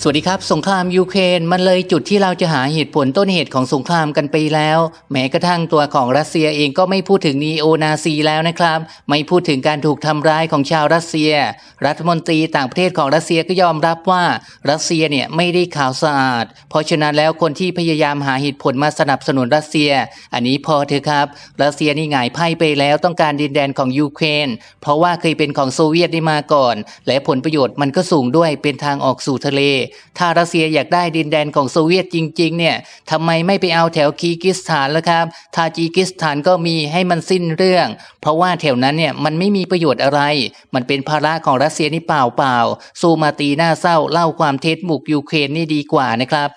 สวัสดีครับ สงครามยูเครนมันเลยจุดที่เราจะหาเหตุผลต้นเหตุของสงครามกันไปแล้ว แม้กระทั่งตัวของรัสเซียเองก็ไม่พูดถึงนีโอนาซีแล้วนะครับ ไม่พูดถึงการถูกทำร้ายของชาวรัสเซีย รัฐมนตรีต่างประเทศของรัสเซียก็ยอมรับว่ารัสเซียเนี่ยไม่ได้ข่าวสะอาด เพราะฉะนั้นแล้วคนที่พยายามหาเหตุผลมาสนับสนุนรัสเซีย อันนี้พอเถอะครับ รัสเซียนี่หงายไพ่ไปแล้วต้องการดินแดนของยูเครน เพราะว่าเคยเป็นของโซเวียตได้มาก่อน และผลประโยชน์มันก็สูงด้วยเป็นทางออกสู่ทะเลถ้ารัสเซียอยากได้ดินแดนของโซเวียตจริง ๆ เนี่ยทำไมไม่ไปเอาแถวคีร์กิสถานล่ะครับทาจิกิสถานก็มีให้มันสิ้นเรื่อง เพราะว่าแถวนั้นเนี่ยมันไม่มีประโยชน์อะไร มันเป็นภาระของรัสเซียนี่เปล่าเปล่าๆสู้มาตีหน้าเศร้าเล่าความเท็จบุกยูเครนนี่ดีกว่านะครับ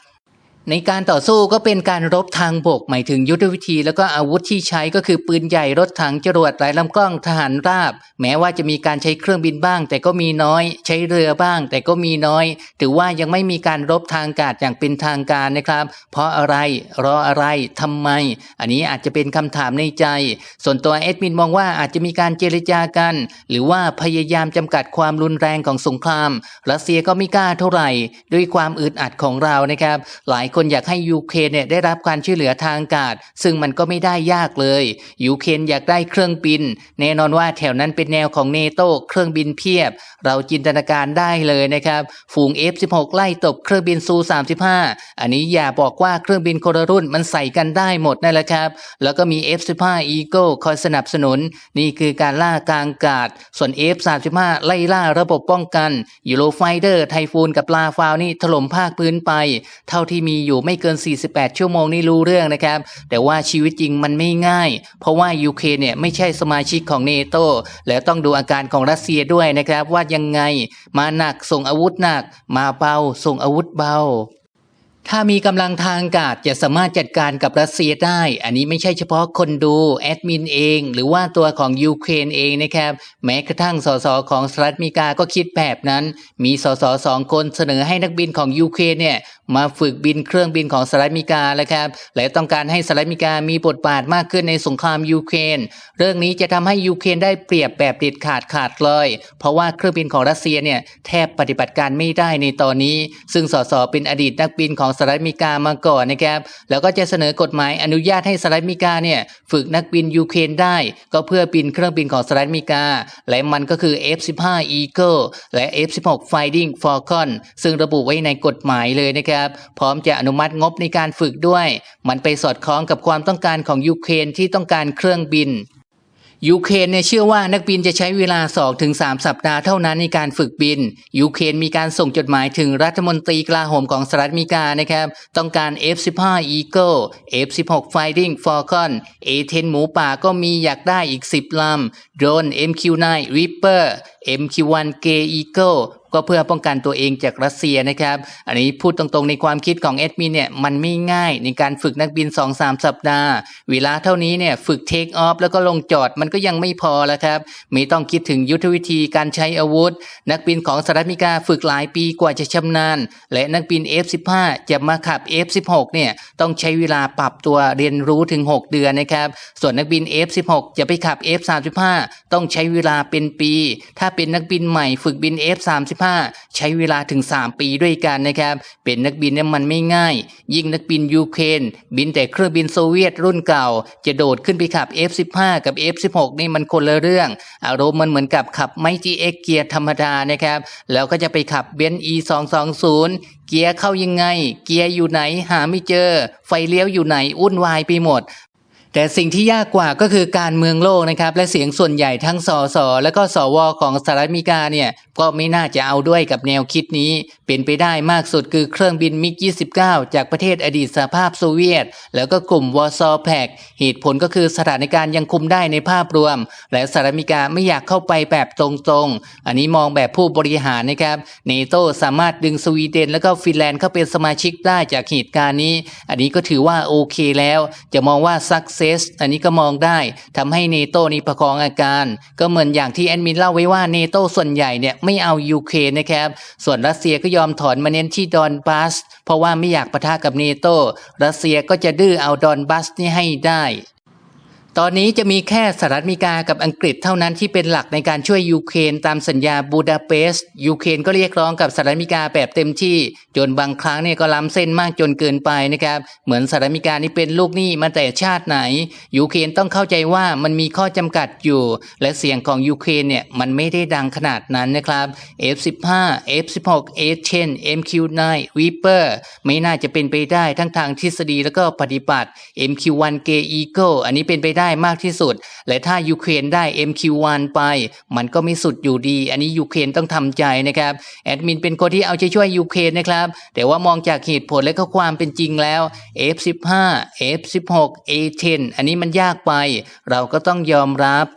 ในการต่อสู้ก็เป็นการรบทางบก หมายถึงยุทธวิธี แล้วก็อาวุธที่ใช้ก็คือปืนใหญ่รถถังจรวดหลายลำกล้องทหารราบ แม้ว่าจะมีการใช้เครื่องบินบ้าง แต่ก็มีน้อย ใช้เรือบ้าง แต่ก็มีน้อย ถือว่ายังไม่มีการรบทางอากาศอย่างเป็นทางการนะครับ เพราะอะไรรออะไรทำไม อันนี้อาจจะเป็นคำถามในใจ ส่วนตัวเอ็ดมินมองว่าอาจจะมีการเจรจากัน หรือว่าพยายามจำกัดความรุนแรงของสงคราม รัสเซียก็ไม่กล้าเท่าไหร่ ด้วยความอึดอัดของเรานะครับ หลายคนอยากให้ยูเครนเนี่ยได้รับการช่วยเหลือทางอากาศ ซึ่งมันก็ไม่ได้ยากเลยยูเครนอยากได้เครื่องบิน แน่นอนว่าแถวนั้นเป็นแนวของเนโตเครื่องบินเพียบ เราจินตนาการได้เลยนะครับ ฝูง F16 ไล่ตบเครื่องบินซู35อันนี้อย่าบอกว่าเครื่องบินคนละรุ่นมันใส่กันได้หมดนั่นแหละครับ แล้วก็มี F15 Eagle คอยสนับสนุน นี่คือการล่ากลางอากาศส่วน F35 ไล่ล่าระบบป้องกันยูโรไฟเดอร์ไทฟูนกับลาฟาวนี่ถล่มภาคพื้นไป เท่าที่มีอยู่ไม่เกิน 48 ชั่วโมงนี่รู้เรื่องนะครับ แต่ว่าชีวิตจริงมันไม่ง่าย เพราะว่ายูเครนเนี่ยไม่ใช่สมาชิกของเนโตแล้วต้องดูอาการของรัสเซียด้วยนะครับ ว่ายังไงมาหนักส่งอาวุธหนัก มาเบาส่งอาวุธเบา ถ้ามีกำลังทางอากาศจะสามารถจัดการกับรัสเซียได้ อันนี้ไม่ใช่เฉพาะคนดูแอดมินเอง หรือว่าตัวของยูเครนเองนะครับ แม้กระทั่งสสของสหรัฐอเมริกาก็คิดแบบนั้น มีสสสองคนเสนอให้นักบินของยูเครนเนี่ยมาฝึกบินเครื่องบินของสหรัฐอเมริกาแล้วครับ และต้องการให้สหรัฐอเมริกามีบทบาทมากขึ้นในสงครามยูเครน เรื่องนี้จะทำให้ยูเครนได้เปรียบแบบเด็ดขาดขาดเลย เพราะว่าเครื่องบินของรัสเซียเนี่ยแทบปฏิบัติการไม่ได้ในตอนนี้ ซึ่งสสเป็นอดีตนักบินของสหรัฐอเมริกามาก่อนนะครับ แล้วก็จะเสนอกฎหมายอนุญาตให้สหรัฐอเมริกาเนี่ยฝึกนักบินยูเครนได้ ก็เพื่อบินเครื่องบินของสหรัฐอเมริกา และมันก็คือ F15 Eagle และ F16 Fighting Falcon ซึ่งระบุไว้ในกฎหมายเลยนะครับ พร้อมจะอนุมัติงบในการฝึกด้วย มันไปสอดคล้องกับความต้องการของยูเครนที่ต้องการเครื่องบิน ยูเครนเนี่ยเชื่อว่านักบินจะใช้เวลา 2-3 สัปดาห์เท่านั้นในการฝึกบิน ยูเครนมีการส่งจดหมายถึงรัฐมนตรีกลาโหมของสหรัฐอเมริกานะครับ ต้องการ F15 Eagle F16 Fighting Falcon A10 หมูป่าก็มีอยากได้อีก 10 ลำ โดรน MQ9 Reaper MQ1 K Eagle ก็เพื่อป้องกันตัวเองจากรัสเซียนะครับ อันนี้พูดตรงๆในความคิดของเอ็ดมินเนี่ยมันไม่ง่ายในการฝึกนักบิน 2-3 สัปดาห์ เวลาเท่านี้เนี่ยฝึกเทคออฟแล้วก็ลงจอดมันก็ยังไม่พอแล้วครับไม่ต้องคิดถึงยุทธวิธีการใช้อาวุธ นักบินของสหรัฐอเมริกาฝึกหลายปีกว่าจะชำนาญ และนักบิน F15 จะมาขับ F16 เนี่ยต้องใช้เวลาปรับตัวเรียนรู้ถึง 6 เดือนนะครับ ส่วนนักบิน F16 จะไปขับ F35 ต้องใช้เวลาเป็นปี ถ้าเป็นนักบินใหม่ฝึกบิน F35 ใช้เวลาถึง 3 ปีด้วยกันนะครับ เป็นนักบินเนี่ยมันไม่ง่าย ยิ่งนักบินยูเครนบินแต่เครื่องบินโซเวียตรุ่นเก่า จะโดดขึ้นไปขับ F15 กับ F16 นี่มันคนละเรื่อง อารมณ์มันเหมือนกับขับไมจีเอ็กเกียร์ธรรมดานะครับ แล้วก็จะไปขับเบนซ์ E 2 2 0 เกียร์เข้ายังไง เกียร์อยู่ไหนหาไม่เจอ ไฟเลี้ยวอยู่ไหนวุ่นวายไปหมด แต่สิ่งที่ยากกว่าก็คือการเมืองโลกนะครับ และเสียงส่วนใหญ่ทั้งสสและก็สวของสหรัฐอเมริกาเนี่ยก็ไม่น่าจะเอาด้วยกับแนวคิดนี้ เป็นไปได้มากสุดคือเครื่องบินมิก 29 จากประเทศอดีตสหภาพโซเวียต แล้วก็กลุ่มวอร์ซอแพกเหตุผลก็คือสถานการณ์ยังคุมได้ในภาพรวม และสหรัฐอเมริกาไม่อยากเข้าไปแบบตรงๆ อันนี้มองแบบผู้บริหารนะครับเนโตสามารถดึงสวีเดน แล้วก็ฟินแลนด์เข้าเป็นสมาชิกได้จากเหตุการณ์นี้ อันนี้ก็ถือว่าโอเคแล้ว จะมองว่าสัก success อันนี้ก็มองได้ทำให้เนโตนี้ประคองอาการ ก็เหมือนอย่างที่แอดมินเล่าไว้ว่าเนโตส่วนใหญ่เนี่ยไม่เอายูเครนนะครับ ส่วนรัสเซียก็ยอมถอนมาเน้นที่ดอนบัส เพราะว่าไม่อยากปะทะกับเนโตรัสเซียก็จะดื้อเอาดอนบัสนี่ให้ได้ ตอนนี้จะมีแค่สหรัฐอเมริกากับอังกฤษเท่านั้นที่เป็นหลักในการช่วยยูเครนตามสัญญาบูดาเปสต์ยูเครนก็เรียกร้องกับสหรัฐอเมริกาแบบเต็มที่จนบางครั้งเนี่ยก็ล้ำเส้นมากจนเกินไปนะครับ เหมือนสหรัฐอเมริกานี่เป็นลูกหนี้มาแต่ชาติไหน ยูเครนต้องเข้าใจว่ามันมีข้อจำกัดอยู่ และเสียงของยูเครนเนี่ยมันไม่ได้ดังขนาดนั้นนะครับ F15 F16 A10 MQ9 Reaper ไม่น่าจะเป็นไปได้ทั้งทางทฤษฎีแล้วก็ปฏิบัติ MQ1K Eagle อันนี้เป็นไปได้ได้มากที่สุด และถ้ายูเครนได้ MQ1 ไป มันก็ไม่สุดอยู่ดี อันนี้ยูเครนต้องทำใจนะครับแอดมินเป็นคนที่เอาใจช่วยยูเครนนะครับแต่ว่ามองจากเหตุผลและก็ความเป็นจริงแล้ว F15 F16 A10 อันนี้มันยากไป เราก็ต้องยอมรับ